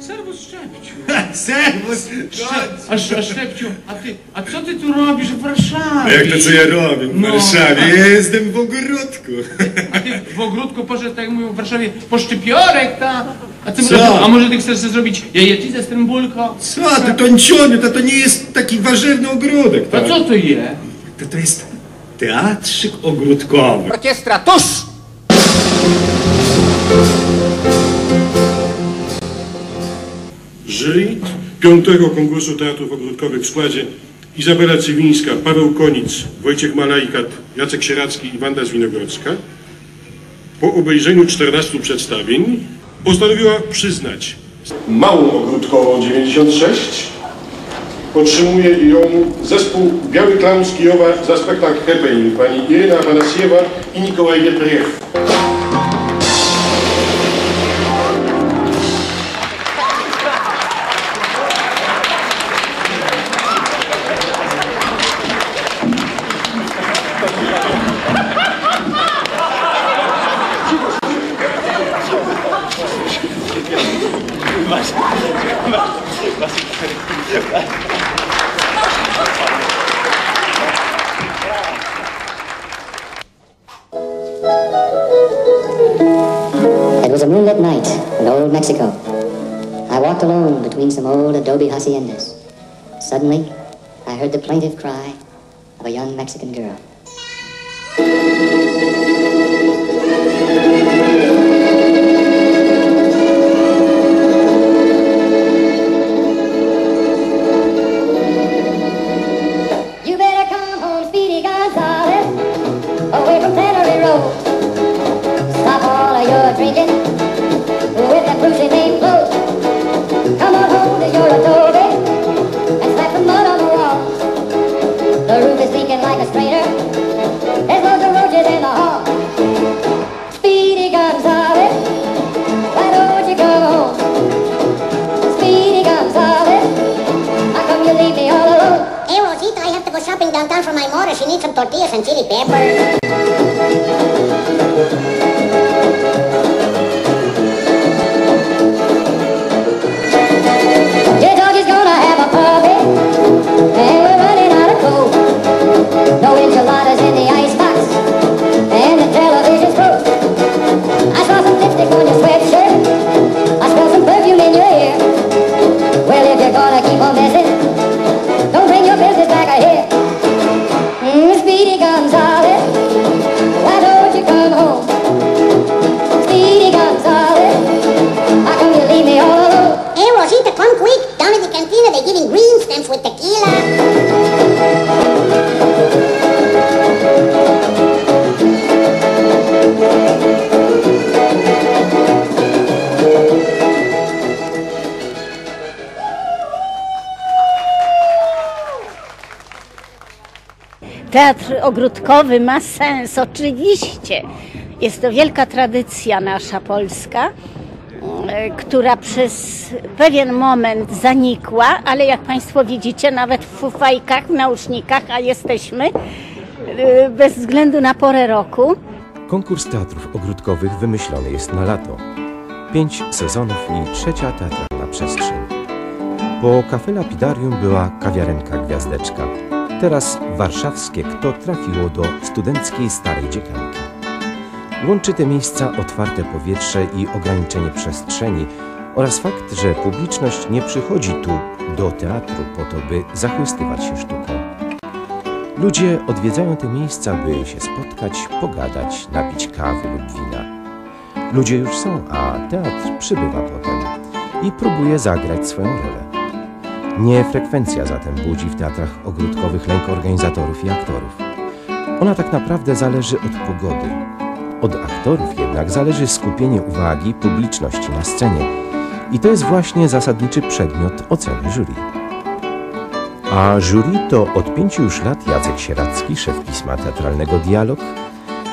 Serwus Szczepciu. Serwus! A, Sz- a Szczepciu, a ty, a co ty tu robisz w Warszawie? A jak to co ja robię w No. Warszawie? Jestem w ogródku. A ty w ogródku poszedł, tak jak mówią w Warszawie, po szczypiorek, ta? A, ty, Co? a może ty chcesz sobie zrobić jajecznicę z trębulką? Co ty, to nicioniu, to, to nie jest taki warzywny ogródek, A tak? co to je? To, to jest teatrzyk ogródkowy. Orkiestra tuż! Jury piątego konkursu teatrów ogródkowych w składzie Izabela Cywińska, Paweł Konic, Wojciech Malajkat, Jacek Sieracki i Wanda Zwinogrodzka po obejrzeniu 14 przedstawień postanowiła przyznać małą ogródkową 96 otrzymuje ją zespół Biały Klaun z Kijowa za spektakl Happening pani Irena Afanasiewa i Nikolaj Jetriew. It was a moonlit night in old Mexico. I walked alone between some old adobe haciendas. Suddenly, I heard the plaintive cry of a young Mexican girl. Downtown for my mother. She needs some tortillas and chili peppers. Teatr ogródkowy ma sens, oczywiście. Jest to wielka tradycja nasza polska, e, która przez pewien moment zanikła, ale jak Państwo widzicie, nawet w fufajkach, w nausznikach, a jesteśmy e, bez względu na porę roku. Konkurs teatrów ogródkowych wymyślony jest na lato. Pięć sezonów i trzecia teatralna przestrzeń. Po Cafe Lapidarium była kawiarenka Gwiazdeczka. Teraz warszawskie Kto trafiło do studenckiej Starej Dziekanki. Łączy te miejsca otwarte powietrze i ograniczenie przestrzeni oraz fakt, że publiczność nie przychodzi tu do teatru po to, by zachwystywać się sztuką. Ludzie odwiedzają te miejsca, by się spotkać, pogadać, napić kawy lub wina. Ludzie już są, a teatr przybywa potem i próbuje zagrać swoją rolę. Nie frekwencja zatem budzi w teatrach ogródkowych lęk organizatorów i aktorów. Ona tak naprawdę zależy od pogody. Od aktorów jednak zależy skupienie uwagi publiczności na scenie. I to jest właśnie zasadniczy przedmiot oceny jury. A jury to od pięciu już lat Jacek Sieracki, szef pisma teatralnego Dialog,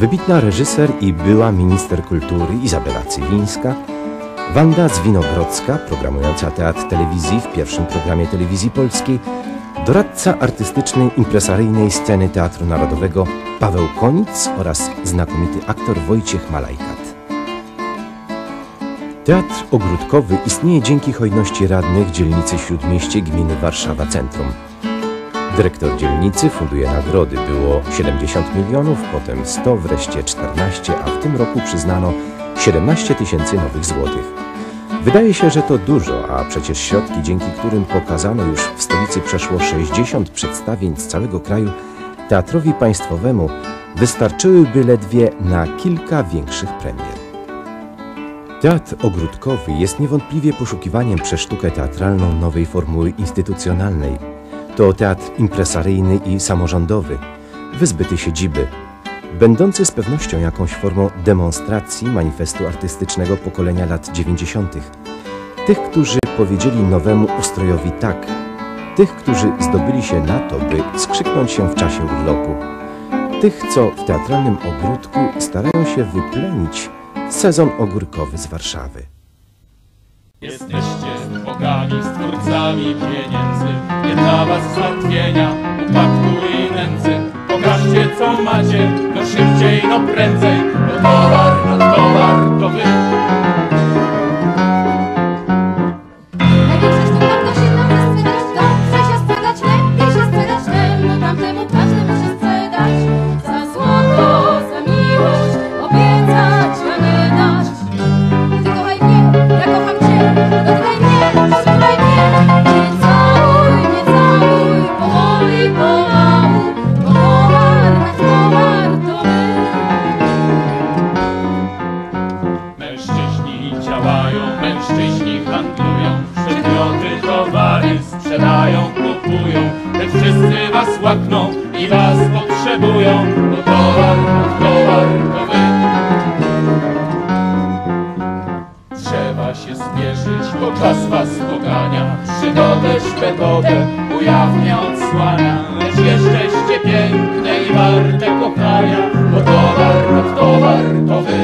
wybitna reżyser i była minister kultury Izabela Cywińska, Wanda Zwinogrodzka, programująca teatr telewizji w pierwszym programie telewizji polskiej, doradca artystycznej impresaryjnej sceny Teatru Narodowego Paweł Konic oraz znakomity aktor Wojciech Malajkat. Teatr ogródkowy istnieje dzięki hojności radnych dzielnicy Śródmieście gminy Warszawa Centrum. Dyrektor dzielnicy funduje nagrody. Było 70 milionów, potem 100, wreszcie 14, a w tym roku przyznano 17 tysięcy nowych złotych. Wydaje się, że to dużo, a przecież środki, dzięki którym pokazano już w stolicy przeszło 60 przedstawień z całego kraju, teatrowi państwowemu wystarczyłyby ledwie na kilka większych premier. Teatr ogródkowy jest niewątpliwie poszukiwaniem przez sztukę teatralną nowej formuły instytucjonalnej. To teatr impresaryjny i samorządowy, wyzbyty siedziby, będący z pewnością jakąś formą demonstracji manifestu artystycznego pokolenia lat 90. Tych, którzy powiedzieli nowemu ustrojowi tak, tych, którzy zdobyli się na to, by skrzyknąć się w czasie urlopu, tych, co w teatralnym ogródku starają się wyplenić sezon ogórkowy z Warszawy. Jesteście bogami, stwórcami pieniędzy Nie dla was zmartwienia, upadku Pokażcie co macie, no szybciej, no prędzej. Bo towar, no towar, to wy łakną i was potrzebują. Bo towar, no towar to wy. Trzeba się spieszyć, bo czas was pogania. Przygodę, szpetodę ujawnia, odsłania. Lecz jeszczeście piękne i warte kochania. Bo towar, no towar to wy.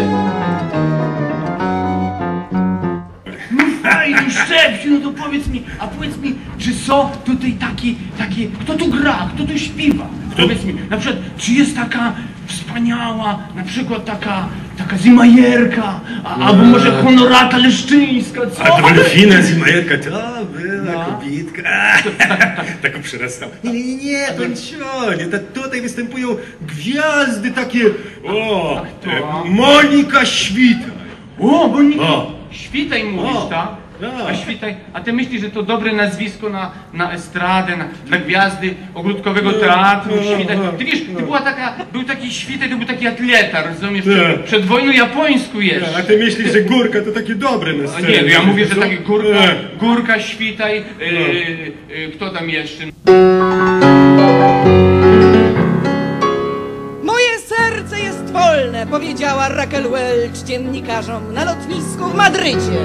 Ej, tu szepciu, no to powiedz mi, a powiedz mi, czy są tutaj takie, takie, kto tu gra, kto tu śpiewa? Kto? Powiedz mi, na przykład, czy jest taka wspaniała, na przykład taka, taka Zimajerka, a, no. albo mm. może Honorata Leszczyńska, co? A to Lufina Zimajerka, to była no. kobietka. Taką przerastał. Nie, nie, nie, nie, to tutaj występują gwiazdy takie, o, Monika Świta. O, Monika. Świtaj mówisz, tak? A świtaj, a ty myślisz, że to dobre nazwisko na, na estradę, na, gwiazdy ogródkowego teatru, świtaj. Ty wiesz, to była taka, był taki świtaj, to był taki atleta, rozumiesz? Przed, przed wojną japońską jeszcze. A ty myślisz, że Górka to takie dobre na A scenę. nie, no ja mówię, że takie górka, górka świtaj, yy, yy, kto tam jeszcze? Powiedziała Raquel Welch dziennikarzom na lotnisku w Madrycie.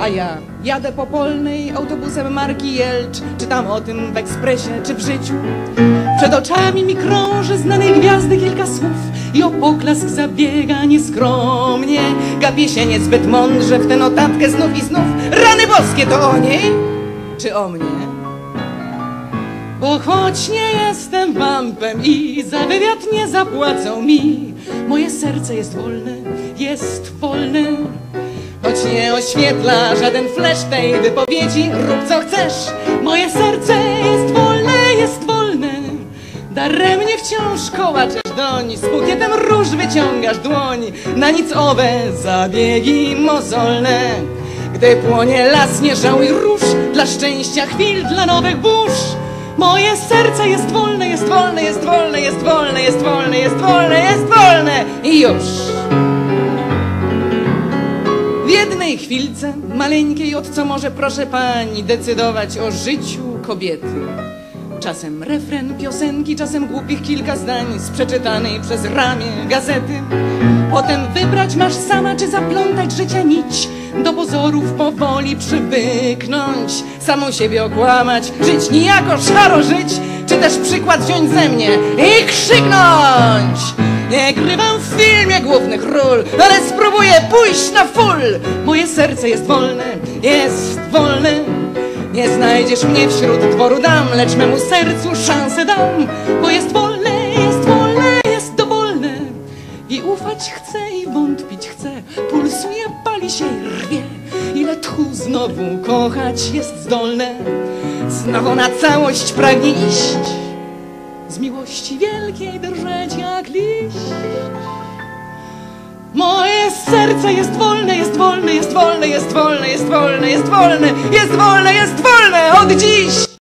A ja jadę po polnej autobusem marki Jelcz, czytam o tym w ekspresie czy w życiu. Przed oczami mi krąży znanej gwiazdy kilka słów i o poklask zabiega nieskromnie. Gapię się niezbyt mądrze w tę notatkę znów i znów. Rany boskie to o niej czy o mnie? Bo choć nie jestem wampem i za wywiad nie zapłacą mi, moje serce jest wolne, jest wolne. Choć nie oświetla żaden flash tej wypowiedzi, rób co chcesz, moje serce jest wolne, jest wolne. Daremnie wciąż kołaczesz doń, z bukietem róż wyciągasz dłoń, na nic owe zabiegi mozolne. Gdy płonie las, nie żałuj róż, dla szczęścia chwil, dla nowych burz. Moje serce jest wolne, jest wolne, jest wolne, jest wolne, jest wolne, jest wolne, jest wolne i już. W jednej chwilce, maleńkiej, od co może proszę pani decydować o życiu kobiety. Czasem refren piosenki, czasem głupich kilka zdań z przeczytanej przez ramię gazety. Potem wybrać masz sama, czy zaplątać życia nić. Do pozorów powoli przywyknąć, samą siebie okłamać, żyć niejako szaro żyć, czy też przykład wziąć ze mnie i krzyknąć. Nie grywam w filmie głównych ról, ale spróbuję pójść na full. Moje serce jest wolne, jest wolne. Nie znajdziesz mnie wśród dworu dam, lecz memu sercu szansę dam, bo jest wolne, ufać chcę i wątpić chcę, pulsuje, pali się i rwie. tchu znowu kochać jest zdolne, znowu na całość pragnie iść, z miłości wielkiej drżeć jak liść. Moje serce jest wolne, jest wolne, jest wolne, jest wolne, jest wolne, jest wolne, jest wolne, jest wolne od dziś.